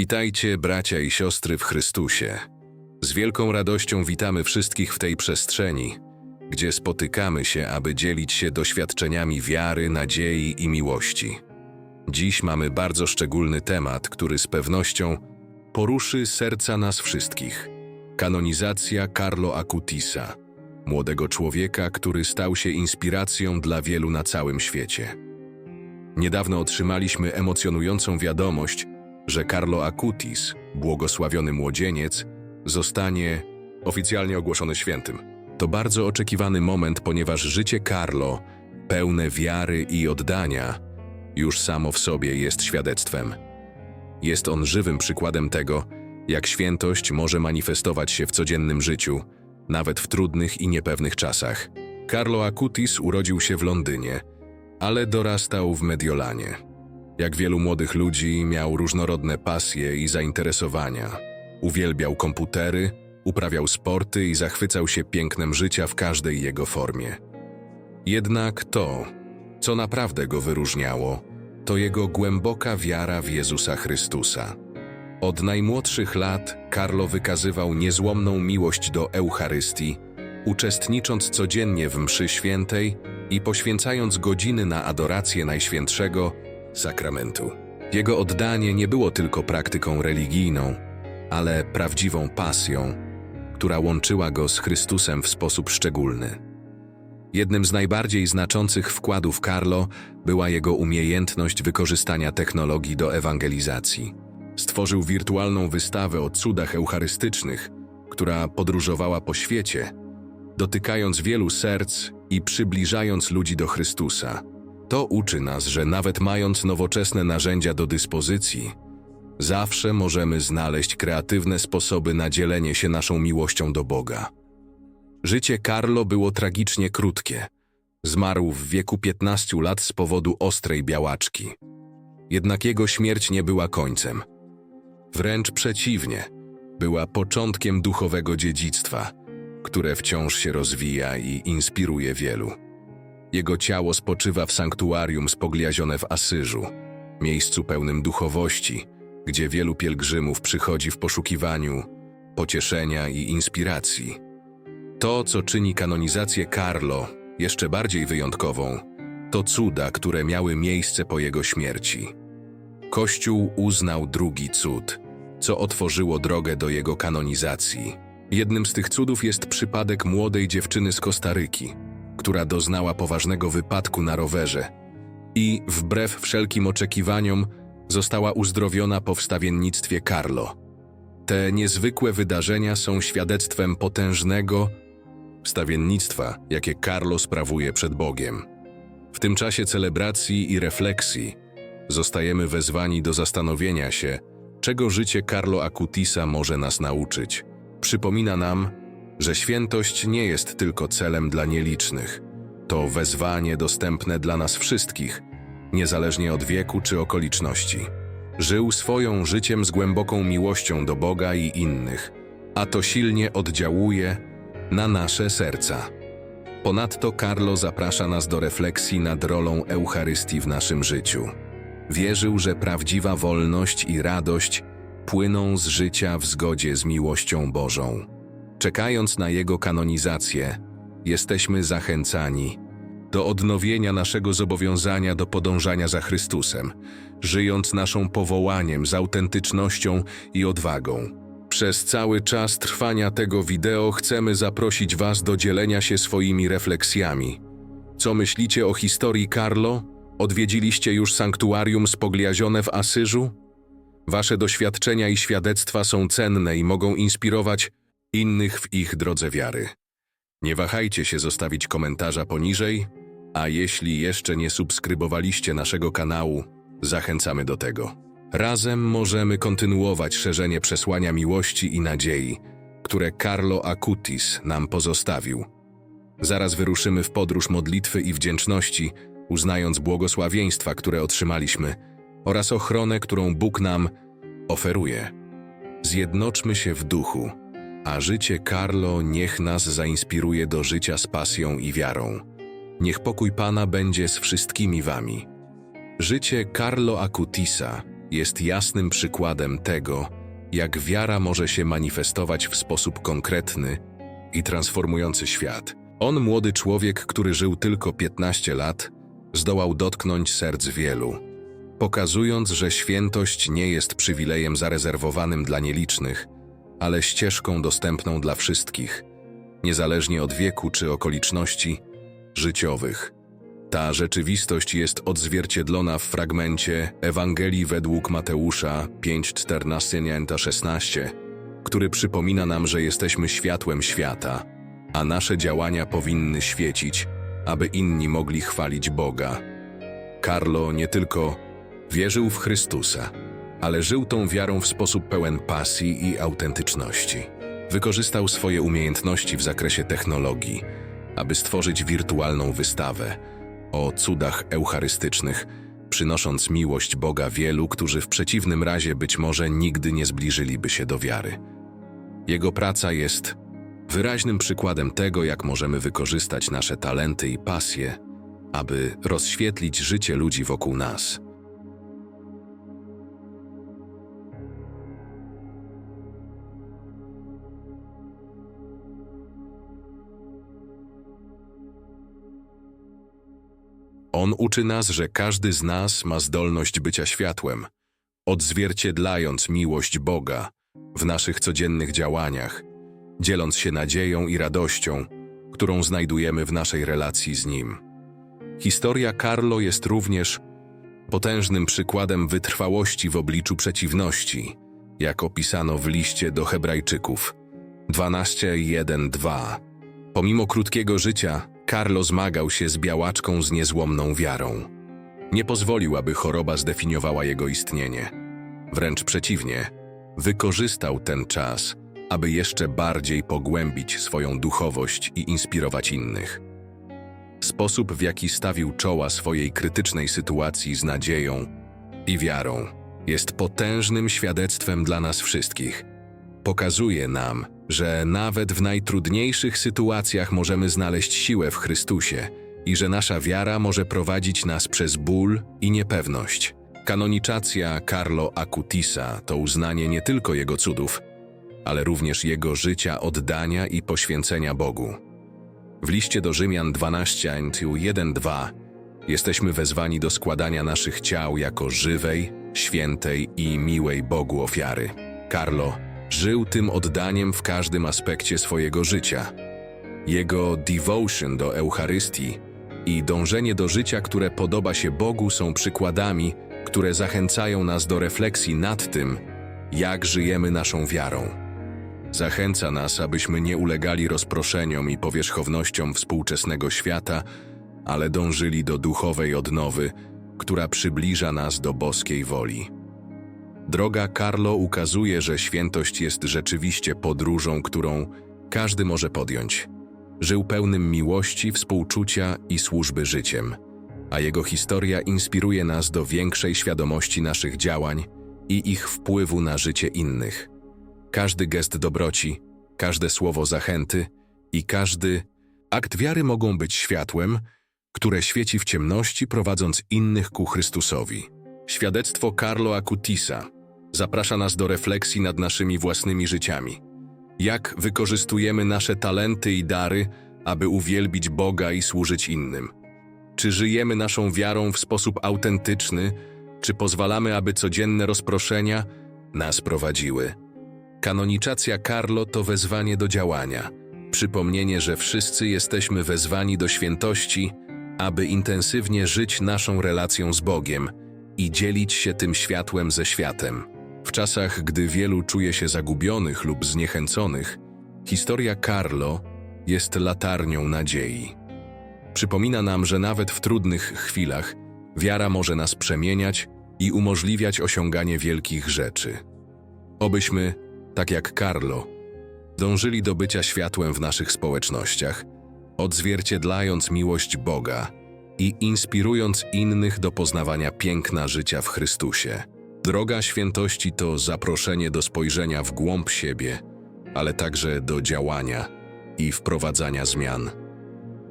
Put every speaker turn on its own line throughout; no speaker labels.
Witajcie, bracia i siostry w Chrystusie. Z wielką radością witamy wszystkich w tej przestrzeni, gdzie spotykamy się, aby dzielić się doświadczeniami wiary, nadziei i miłości. Dziś mamy bardzo szczególny temat, który z pewnością poruszy serca nas wszystkich. Kanonizacja Carlo Acutisa, młodego człowieka, który stał się inspiracją dla wielu na całym świecie. Niedawno otrzymaliśmy emocjonującą wiadomość, że Carlo Acutis, błogosławiony młodzieniec, zostanie oficjalnie ogłoszony świętym. To bardzo oczekiwany moment, ponieważ życie Carlo, pełne wiary i oddania, już samo w sobie jest świadectwem. Jest on żywym przykładem tego, jak świętość może manifestować się w codziennym życiu, nawet w trudnych i niepewnych czasach. Carlo Acutis urodził się w Londynie, ale dorastał w Mediolanie. Jak wielu młodych ludzi, miał różnorodne pasje i zainteresowania. Uwielbiał komputery, uprawiał sporty i zachwycał się pięknem życia w każdej jego formie. Jednak to, co naprawdę go wyróżniało, to jego głęboka wiara w Jezusa Chrystusa. Od najmłodszych lat Carlo wykazywał niezłomną miłość do Eucharystii, uczestnicząc codziennie w mszy świętej i poświęcając godziny na adorację Najświętszego sakramentu. Jego oddanie nie było tylko praktyką religijną, ale prawdziwą pasją, która łączyła go z Chrystusem w sposób szczególny. Jednym z najbardziej znaczących wkładów Carlo była jego umiejętność wykorzystania technologii do ewangelizacji. Stworzył wirtualną wystawę o cudach eucharystycznych, która podróżowała po świecie, dotykając wielu serc i przybliżając ludzi do Chrystusa. To uczy nas, że nawet mając nowoczesne narzędzia do dyspozycji, zawsze możemy znaleźć kreatywne sposoby na dzielenie się naszą miłością do Boga. Życie Carlo było tragicznie krótkie. Zmarł w wieku 15 lat z powodu ostrej białaczki. Jednak jego śmierć nie była końcem. Wręcz przeciwnie, była początkiem duchowego dziedzictwa, które wciąż się rozwija i inspiruje wielu. Jego ciało spoczywa w sanktuarium spogliazione w Asyżu, miejscu pełnym duchowości, gdzie wielu pielgrzymów przychodzi w poszukiwaniu pocieszenia i inspiracji. To, co czyni kanonizację Carlo jeszcze bardziej wyjątkową, to cuda, które miały miejsce po jego śmierci. Kościół uznał drugi cud, co otworzyło drogę do jego kanonizacji. Jednym z tych cudów jest przypadek młodej dziewczyny z Kostaryki, która doznała poważnego wypadku na rowerze i, wbrew wszelkim oczekiwaniom, została uzdrowiona po wstawiennictwie Carlo. Te niezwykłe wydarzenia są świadectwem potężnego wstawiennictwa, jakie Carlo sprawuje przed Bogiem. W tym czasie celebracji i refleksji zostajemy wezwani do zastanowienia się, czego życie Carlo Acutisa może nas nauczyć. Przypomina nam, że świętość nie jest tylko celem dla nielicznych. To wezwanie dostępne dla nas wszystkich, niezależnie od wieku czy okoliczności. Żył swoją życiem z głęboką miłością do Boga i innych, a to silnie oddziałuje na nasze serca. Ponadto Carlo zaprasza nas do refleksji nad rolą Eucharystii w naszym życiu. Wierzył, że prawdziwa wolność i radość płyną z życia w zgodzie z miłością Bożą. Czekając na jego kanonizację, jesteśmy zachęcani do odnowienia naszego zobowiązania do podążania za Chrystusem, żyjąc naszą powołaniem z autentycznością i odwagą. Przez cały czas trwania tego wideo chcemy zaprosić Was do dzielenia się swoimi refleksjami. Co myślicie o historii Carlo? Odwiedziliście już sanktuarium spogliazione w Asyżu? Wasze doświadczenia i świadectwa są cenne i mogą inspirować innych w ich drodze wiary. Nie wahajcie się zostawić komentarza poniżej, a jeśli jeszcze nie subskrybowaliście naszego kanału, zachęcamy do tego. Razem możemy kontynuować szerzenie przesłania miłości i nadziei, które Carlo Acutis nam pozostawił. Zaraz wyruszymy w podróż modlitwy i wdzięczności, uznając błogosławieństwa, które otrzymaliśmy, oraz ochronę, którą Bóg nam oferuje. Zjednoczmy się w duchu, a życie Carlo niech nas zainspiruje do życia z pasją i wiarą. Niech pokój Pana będzie z wszystkimi wami. Życie Carlo Acutisa jest jasnym przykładem tego, jak wiara może się manifestować w sposób konkretny i transformujący świat. On, młody człowiek, który żył tylko 15 lat, zdołał dotknąć serc wielu, pokazując, że świętość nie jest przywilejem zarezerwowanym dla nielicznych, ale ścieżką dostępną dla wszystkich, niezależnie od wieku czy okoliczności życiowych. Ta rzeczywistość jest odzwierciedlona w fragmencie Ewangelii według Mateusza 5:14-16, który przypomina nam, że jesteśmy światłem świata, a nasze działania powinny świecić, aby inni mogli chwalić Boga. Carlo nie tylko wierzył w Chrystusa, ale żył tą wiarą w sposób pełen pasji i autentyczności. Wykorzystał swoje umiejętności w zakresie technologii, aby stworzyć wirtualną wystawę o cudach eucharystycznych, przynosząc miłość Boga wielu, którzy w przeciwnym razie być może nigdy nie zbliżyliby się do wiary. Jego praca jest wyraźnym przykładem tego, jak możemy wykorzystać nasze talenty i pasje, aby rozświetlić życie ludzi wokół nas. On uczy nas, że każdy z nas ma zdolność bycia światłem, odzwierciedlając miłość Boga w naszych codziennych działaniach, dzieląc się nadzieją i radością, którą znajdujemy w naszej relacji z Nim. Historia Carlo jest również potężnym przykładem wytrwałości w obliczu przeciwności, jak opisano w liście do Hebrajczyków 12:1-2. Pomimo krótkiego życia, Carlo zmagał się z białaczką z niezłomną wiarą. Nie pozwolił, aby choroba zdefiniowała jego istnienie. Wręcz przeciwnie, wykorzystał ten czas, aby jeszcze bardziej pogłębić swoją duchowość i inspirować innych. Sposób, w jaki stawił czoła swojej krytycznej sytuacji z nadzieją i wiarą, jest potężnym świadectwem dla nas wszystkich. Pokazuje nam, że nawet w najtrudniejszych sytuacjach możemy znaleźć siłę w Chrystusie i że nasza wiara może prowadzić nas przez ból i niepewność. Kanoniczacja Carlo Acutisa to uznanie nie tylko jego cudów, ale również jego życia oddania i poświęcenia Bogu. W liście do Rzymian 12, 1-2 jesteśmy wezwani do składania naszych ciał jako żywej, świętej i miłej Bogu ofiary. Carlo żył tym oddaniem w każdym aspekcie swojego życia. Jego devotion do Eucharystii i dążenie do życia, które podoba się Bogu, są przykładami, które zachęcają nas do refleksji nad tym, jak żyjemy naszą wiarą. Zachęca nas, abyśmy nie ulegali rozproszeniom i powierzchownościom współczesnego świata, ale dążyli do duchowej odnowy, która przybliża nas do boskiej woli. Droga Carlo ukazuje, że świętość jest rzeczywiście podróżą, którą każdy może podjąć. Żył pełnym miłości, współczucia i służby życiem, a jego historia inspiruje nas do większej świadomości naszych działań i ich wpływu na życie innych. Każdy gest dobroci, każde słowo zachęty i każdy akt wiary mogą być światłem, które świeci w ciemności, prowadząc innych ku Chrystusowi. Świadectwo Carlo Acutisa zaprasza nas do refleksji nad naszymi własnymi życiami. Jak wykorzystujemy nasze talenty i dary, aby uwielbić Boga i służyć innym? Czy żyjemy naszą wiarą w sposób autentyczny, czy pozwalamy, aby codzienne rozproszenia nas prowadziły? Kanoniczacja Carlo to wezwanie do działania, przypomnienie, że wszyscy jesteśmy wezwani do świętości, aby intensywnie żyć naszą relacją z Bogiem i dzielić się tym światłem ze światem. W czasach, gdy wielu czuje się zagubionych lub zniechęconych, historia Carlo jest latarnią nadziei. Przypomina nam, że nawet w trudnych chwilach wiara może nas przemieniać i umożliwiać osiąganie wielkich rzeczy. Obyśmy, tak jak Carlo, dążyli do bycia światłem w naszych społecznościach, odzwierciedlając miłość Boga i inspirując innych do poznawania piękna życia w Chrystusie. Droga świętości to zaproszenie do spojrzenia w głąb siebie, ale także do działania i wprowadzania zmian.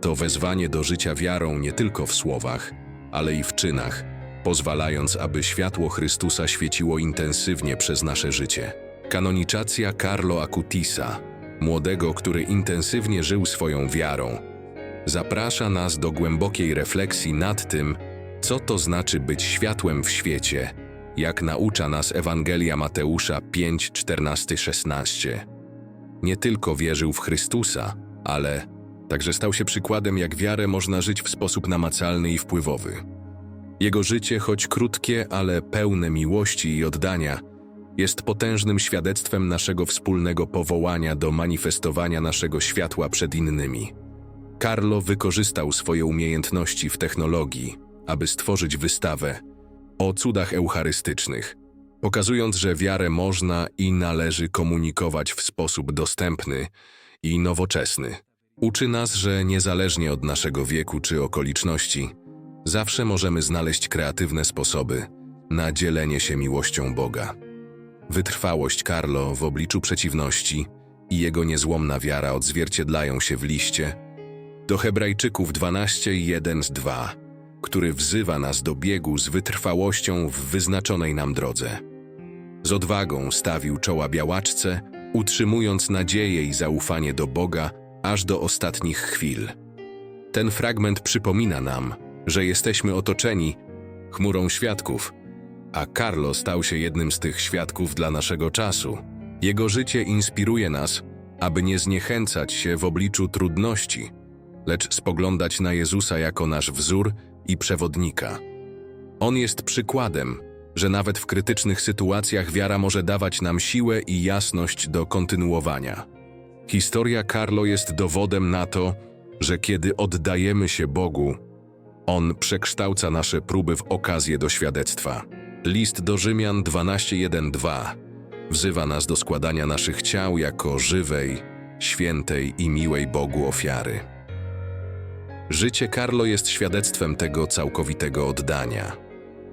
To wezwanie do życia wiarą nie tylko w słowach, ale i w czynach, pozwalając, aby światło Chrystusa świeciło intensywnie przez nasze życie. Kanonizacja Carlo Acutisa, młodego, który intensywnie żył swoją wiarą, zaprasza nas do głębokiej refleksji nad tym, co to znaczy być światłem w świecie, jak naucza nas Ewangelia Mateusza 5, 14, 16. Nie tylko wierzył w Chrystusa, ale także stał się przykładem, jak wiarę można żyć w sposób namacalny i wpływowy. Jego życie, choć krótkie, ale pełne miłości i oddania, jest potężnym świadectwem naszego wspólnego powołania do manifestowania naszego światła przed innymi. Carlo wykorzystał swoje umiejętności w technologii, aby stworzyć wystawę o cudach eucharystycznych, pokazując, że wiarę można i należy komunikować w sposób dostępny i nowoczesny. Uczy nas, że niezależnie od naszego wieku czy okoliczności, zawsze możemy znaleźć kreatywne sposoby na dzielenie się miłością Boga. Wytrwałość Carlo w obliczu przeciwności i jego niezłomna wiara odzwierciedlają się w liście do Hebrajczyków 12:1-2, który wzywa nas do biegu z wytrwałością w wyznaczonej nam drodze. Z odwagą stawił czoła białaczce, utrzymując nadzieję i zaufanie do Boga aż do ostatnich chwil. Ten fragment przypomina nam, że jesteśmy otoczeni chmurą świadków, a Carlo stał się jednym z tych świadków dla naszego czasu. Jego życie inspiruje nas, aby nie zniechęcać się w obliczu trudności, lecz spoglądać na Jezusa jako nasz wzór i przewodnika. On jest przykładem, że nawet w krytycznych sytuacjach wiara może dawać nam siłę i jasność do kontynuowania. Historia Carlo jest dowodem na to, że kiedy oddajemy się Bogu, On przekształca nasze próby w okazję do świadectwa. List do Rzymian 12:1-2 wzywa nas do składania naszych ciał jako żywej, świętej i miłej Bogu ofiary. Życie Carlo jest świadectwem tego całkowitego oddania.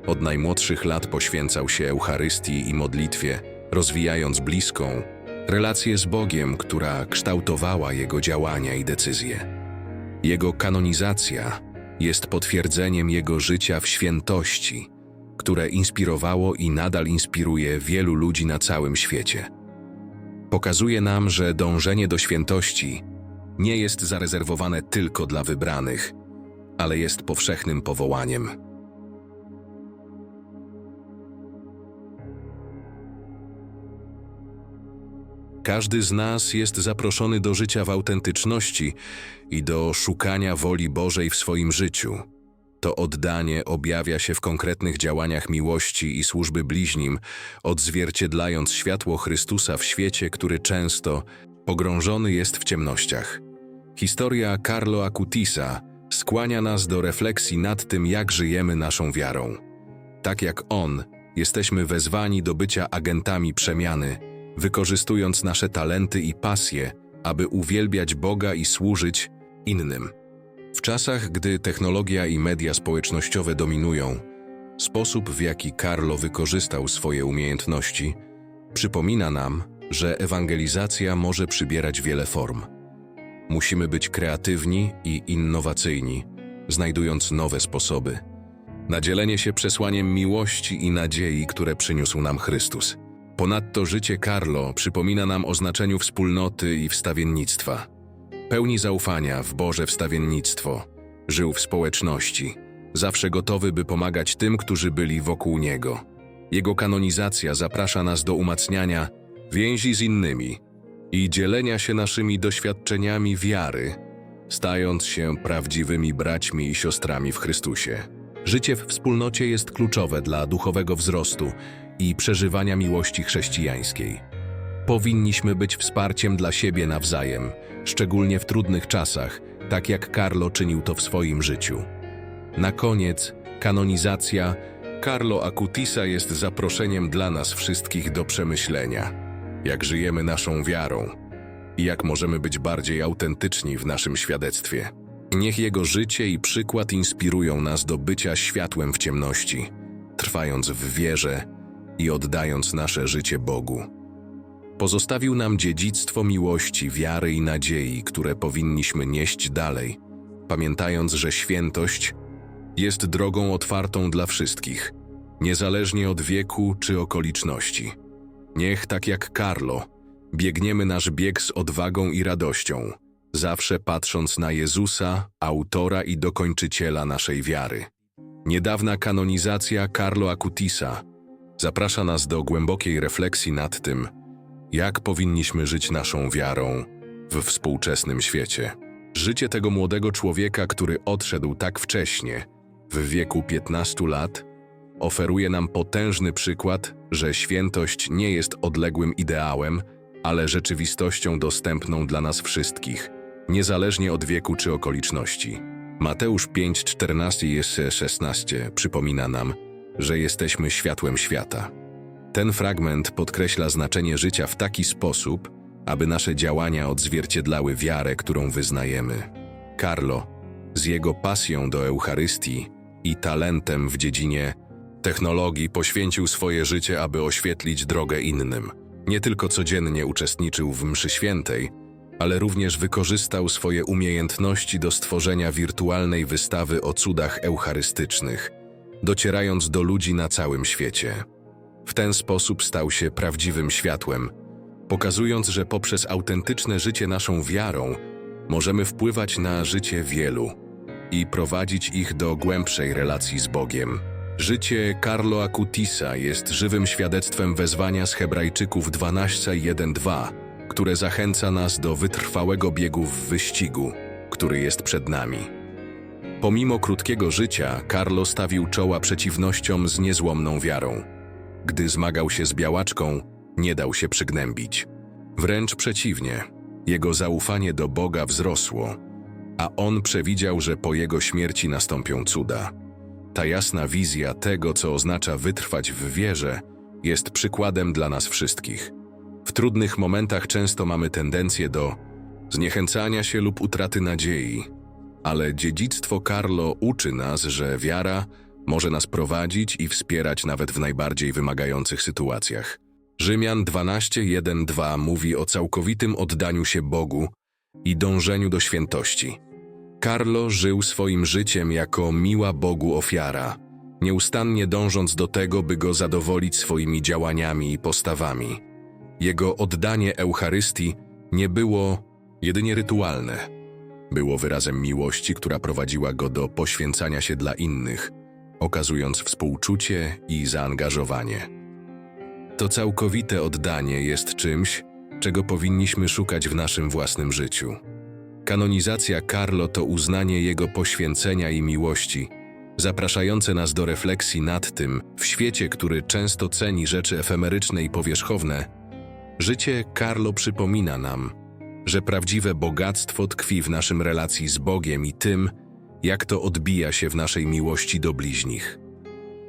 Od najmłodszych lat poświęcał się Eucharystii i modlitwie, rozwijając bliską relację z Bogiem, która kształtowała jego działania i decyzje. Jego kanonizacja jest potwierdzeniem jego życia w świętości, które inspirowało i nadal inspiruje wielu ludzi na całym świecie. Pokazuje nam, że dążenie do świętości nie jest zarezerwowane tylko dla wybranych, ale jest powszechnym powołaniem. Każdy z nas jest zaproszony do życia w autentyczności i do szukania woli Bożej w swoim życiu. To oddanie objawia się w konkretnych działaniach miłości i służby bliźnim, odzwierciedlając światło Chrystusa w świecie, który często pogrążony jest w ciemnościach. Historia Carlo Acutisa skłania nas do refleksji nad tym, jak żyjemy naszą wiarą. Tak jak on, jesteśmy wezwani do bycia agentami przemiany, wykorzystując nasze talenty i pasje, aby uwielbiać Boga i służyć innym. W czasach, gdy technologia i media społecznościowe dominują, sposób, w jaki Carlo wykorzystał swoje umiejętności, przypomina nam, że ewangelizacja może przybierać wiele form. Musimy być kreatywni i innowacyjni, znajdując nowe sposoby na dzielenie się przesłaniem miłości i nadziei, które przyniósł nam Chrystus. Ponadto życie Carlo przypomina nam o znaczeniu wspólnoty i wstawiennictwa. Pełni zaufania w Boże wstawiennictwo, żył w społeczności, zawsze gotowy, by pomagać tym, którzy byli wokół niego. Jego kanonizacja zaprasza nas do umacniania więzi z innymi i dzielenia się naszymi doświadczeniami wiary, stając się prawdziwymi braćmi i siostrami w Chrystusie. Życie w wspólnocie jest kluczowe dla duchowego wzrostu i przeżywania miłości chrześcijańskiej. Powinniśmy być wsparciem dla siebie nawzajem, szczególnie w trudnych czasach, tak jak Carlo czynił to w swoim życiu. Na koniec, kanonizacja Carlo Acutisa jest zaproszeniem dla nas wszystkich do przemyślenia, jak żyjemy naszą wiarą i jak możemy być bardziej autentyczni w naszym świadectwie. Niech jego życie i przykład inspirują nas do bycia światłem w ciemności, trwając w wierze i oddając nasze życie Bogu. Pozostawił nam dziedzictwo miłości, wiary i nadziei, które powinniśmy nieść dalej, pamiętając, że świętość jest drogą otwartą dla wszystkich, niezależnie od wieku czy okoliczności. Niech, tak jak Carlo, biegniemy nasz bieg z odwagą i radością, zawsze patrząc na Jezusa, autora i dokończyciela naszej wiary. Niedawna kanonizacja Carlo Acutisa zaprasza nas do głębokiej refleksji nad tym, jak powinniśmy żyć naszą wiarą w współczesnym świecie. Życie tego młodego człowieka, który odszedł tak wcześnie, w wieku 15 lat, oferuje nam potężny przykład, że świętość nie jest odległym ideałem, ale rzeczywistością dostępną dla nas wszystkich, niezależnie od wieku czy okoliczności. Mateusz 5, 14 i 16 przypomina nam, że jesteśmy światłem świata. Ten fragment podkreśla znaczenie życia w taki sposób, aby nasze działania odzwierciedlały wiarę, którą wyznajemy. Carlo, z jego pasją do Eucharystii i talentem w dziedzinie technologii, poświęcił swoje życie, aby oświetlić drogę innym. Nie tylko codziennie uczestniczył w mszy świętej, ale również wykorzystał swoje umiejętności do stworzenia wirtualnej wystawy o cudach eucharystycznych, docierając do ludzi na całym świecie. W ten sposób stał się prawdziwym światłem, pokazując, że poprzez autentyczne życie naszą wiarą możemy wpływać na życie wielu i prowadzić ich do głębszej relacji z Bogiem. Życie Carlo Acutisa jest żywym świadectwem wezwania z Hebrajczyków 12:1-2, które zachęca nas do wytrwałego biegu w wyścigu, który jest przed nami. Pomimo krótkiego życia, Carlo stawił czoła przeciwnościom z niezłomną wiarą. Gdy zmagał się z białaczką, nie dał się przygnębić. Wręcz przeciwnie, jego zaufanie do Boga wzrosło, a on przewidział, że po jego śmierci nastąpią cuda. Ta jasna wizja tego, co oznacza wytrwać w wierze, jest przykładem dla nas wszystkich. W trudnych momentach często mamy tendencję do zniechęcania się lub utraty nadziei, ale dziedzictwo Carlo uczy nas, że wiara może nas prowadzić i wspierać nawet w najbardziej wymagających sytuacjach. Rzymian 12:1-2 mówi o całkowitym oddaniu się Bogu i dążeniu do świętości. Carlo żył swoim życiem jako miła Bogu ofiara, nieustannie dążąc do tego, by go zadowolić swoimi działaniami i postawami. Jego oddanie Eucharystii nie było jedynie rytualne. Było wyrazem miłości, która prowadziła go do poświęcania się dla innych, okazując współczucie i zaangażowanie. To całkowite oddanie jest czymś, czego powinniśmy szukać w naszym własnym życiu. Kanonizacja Carlo to uznanie jego poświęcenia i miłości, zapraszające nas do refleksji nad tym, w świecie, który często ceni rzeczy efemeryczne i powierzchowne, życie Carlo przypomina nam, że prawdziwe bogactwo tkwi w naszym relacji z Bogiem i tym, jak to odbija się w naszej miłości do bliźnich.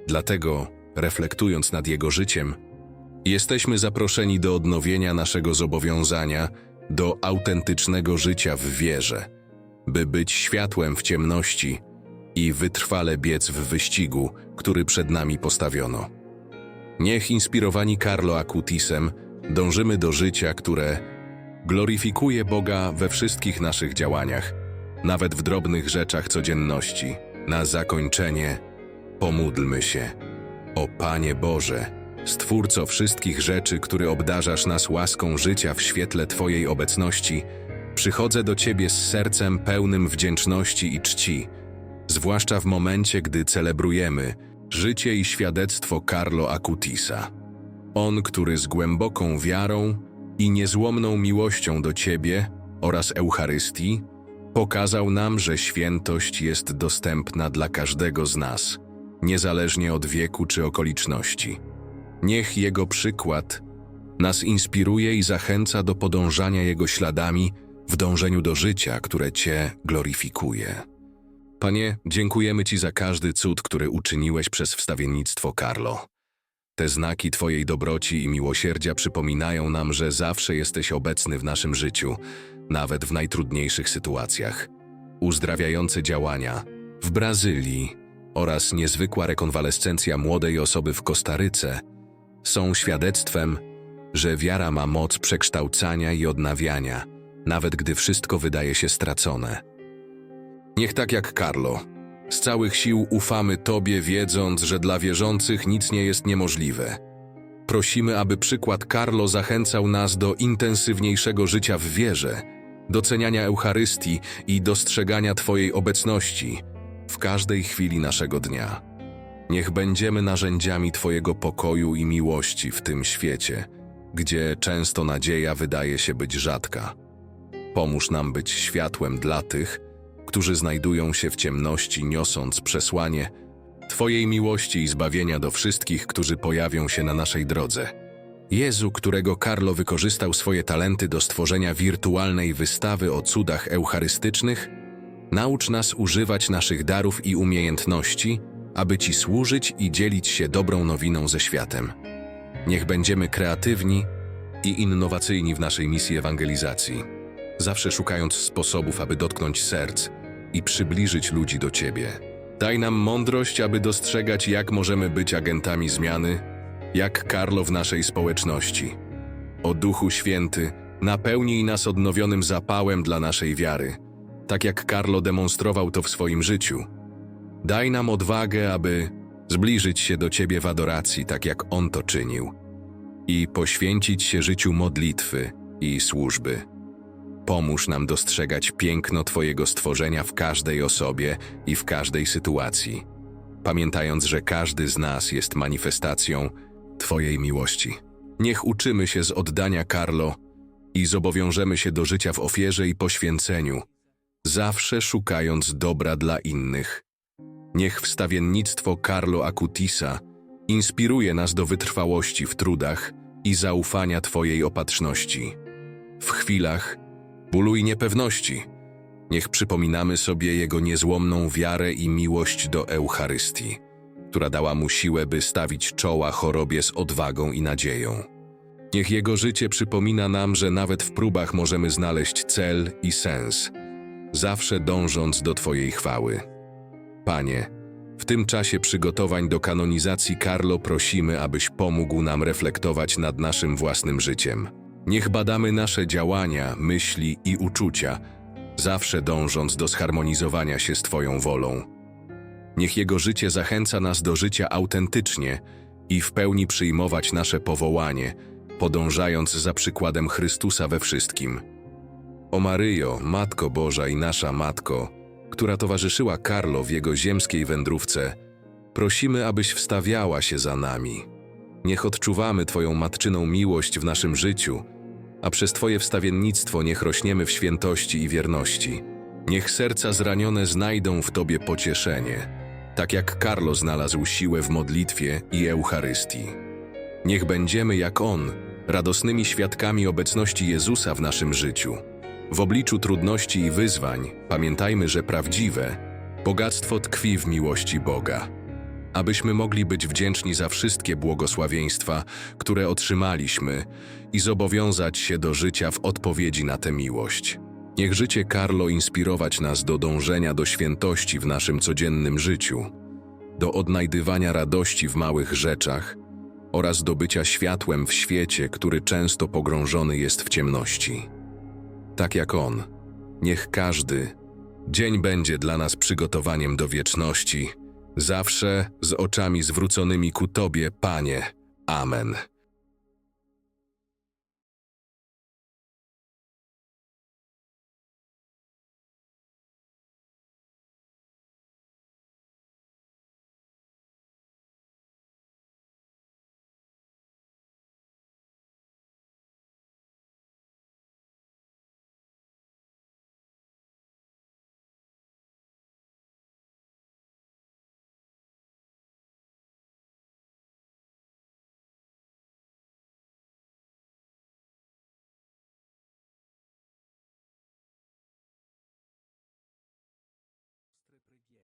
Dlatego, reflektując nad jego życiem, jesteśmy zaproszeni do odnowienia naszego zobowiązania do autentycznego życia w wierze, by być światłem w ciemności i wytrwale biec w wyścigu, który przed nami postawiono. Niech inspirowani Carlo Acutisem dążymy do życia, które gloryfikuje Boga we wszystkich naszych działaniach, nawet w drobnych rzeczach codzienności. Na zakończenie pomódlmy się. O Panie Boże, Stwórco wszystkich rzeczy, który obdarzasz nas łaską życia w świetle Twojej obecności, przychodzę do Ciebie z sercem pełnym wdzięczności i czci, zwłaszcza w momencie, gdy celebrujemy życie i świadectwo Carlo Acutisa. On, który z głęboką wiarą i niezłomną miłością do Ciebie oraz Eucharystii pokazał nam, że świętość jest dostępna dla każdego z nas, niezależnie od wieku czy okoliczności. Niech Jego przykład nas inspiruje i zachęca do podążania Jego śladami w dążeniu do życia, które Cię gloryfikuje. Panie, dziękujemy Ci za każdy cud, który uczyniłeś przez wstawiennictwo Carlo. Te znaki Twojej dobroci i miłosierdzia przypominają nam, że zawsze jesteś obecny w naszym życiu, nawet w najtrudniejszych sytuacjach. Uzdrawiające działania w Brazylii oraz niezwykła rekonwalescencja młodej osoby w Kostaryce – są świadectwem, że wiara ma moc przekształcania i odnawiania, nawet gdy wszystko wydaje się stracone. Niech tak jak Carlo, Z całych sił ufamy Tobie, wiedząc, że dla wierzących nic nie jest niemożliwe. Prosimy, aby przykład Carlo zachęcał nas do intensywniejszego życia w wierze, doceniania Eucharystii i dostrzegania Twojej obecności w każdej chwili naszego dnia. Niech będziemy narzędziami Twojego pokoju i miłości w tym świecie, gdzie często nadzieja wydaje się być rzadka. Pomóż nam być światłem dla tych, którzy znajdują się w ciemności, niosąc przesłanie Twojej miłości i zbawienia do wszystkich, którzy pojawią się na naszej drodze. Jezu, którego Karlo wykorzystał swoje talenty do stworzenia wirtualnej wystawy o cudach eucharystycznych, naucz nas używać naszych darów i umiejętności, aby Ci służyć i dzielić się dobrą nowiną ze światem. Niech będziemy kreatywni i innowacyjni w naszej misji ewangelizacji, zawsze szukając sposobów, aby dotknąć serc i przybliżyć ludzi do Ciebie. Daj nam mądrość, aby dostrzegać, jak możemy być agentami zmiany, jak Karlo w naszej społeczności. O Duchu Święty, napełnij nas odnowionym zapałem dla naszej wiary, tak jak Karlo demonstrował to w swoim życiu. Daj nam odwagę, aby zbliżyć się do Ciebie w adoracji, tak jak On to czynił, i poświęcić się życiu modlitwy i służby. Pomóż nam dostrzegać piękno Twojego stworzenia w każdej osobie i w każdej sytuacji, pamiętając, że każdy z nas jest manifestacją Twojej miłości. Niech uczymy się z oddania Carlo i zobowiążemy się do życia w ofierze i poświęceniu, zawsze szukając dobra dla innych. Niech wstawiennictwo Carlo Acutisa inspiruje nas do wytrwałości w trudach i zaufania Twojej opatrzności. W chwilach bólu i niepewności, niech przypominamy sobie Jego niezłomną wiarę i miłość do Eucharystii, która dała mu siłę, by stawić czoła chorobie z odwagą i nadzieją. Niech Jego życie przypomina nam, że nawet w próbach możemy znaleźć cel i sens, zawsze dążąc do Twojej chwały. Panie, w tym czasie przygotowań do kanonizacji Carlo prosimy, abyś pomógł nam reflektować nad naszym własnym życiem. Niech badamy nasze działania, myśli i uczucia, zawsze dążąc do zharmonizowania się z Twoją wolą. Niech Jego życie zachęca nas do życia autentycznie i w pełni przyjmować nasze powołanie, podążając za przykładem Chrystusa we wszystkim. O Maryjo, Matko Boża i nasza Matko, która towarzyszyła Karlo w jego ziemskiej wędrówce, prosimy, abyś wstawiała się za nami. Niech odczuwamy Twoją matczyną miłość w naszym życiu, a przez Twoje wstawiennictwo niech rośniemy w świętości i wierności. Niech serca zranione znajdą w Tobie pocieszenie, tak jak Karlo znalazł siłę w modlitwie i Eucharystii. Niech będziemy jak On, radosnymi świadkami obecności Jezusa w naszym życiu. W obliczu trudności i wyzwań pamiętajmy, że prawdziwe bogactwo tkwi w miłości Boga. Abyśmy mogli być wdzięczni za wszystkie błogosławieństwa, które otrzymaliśmy i zobowiązać się do życia w odpowiedzi na tę miłość. Niech życie Carlo inspirować nas do dążenia do świętości w naszym codziennym życiu, do odnajdywania radości w małych rzeczach oraz do bycia światłem w świecie, który często pogrążony jest w ciemności tak jak On. Niech każdy dzień będzie dla nas przygotowaniem do wieczności, zawsze z oczami zwróconymi ku Tobie, Panie. Amen.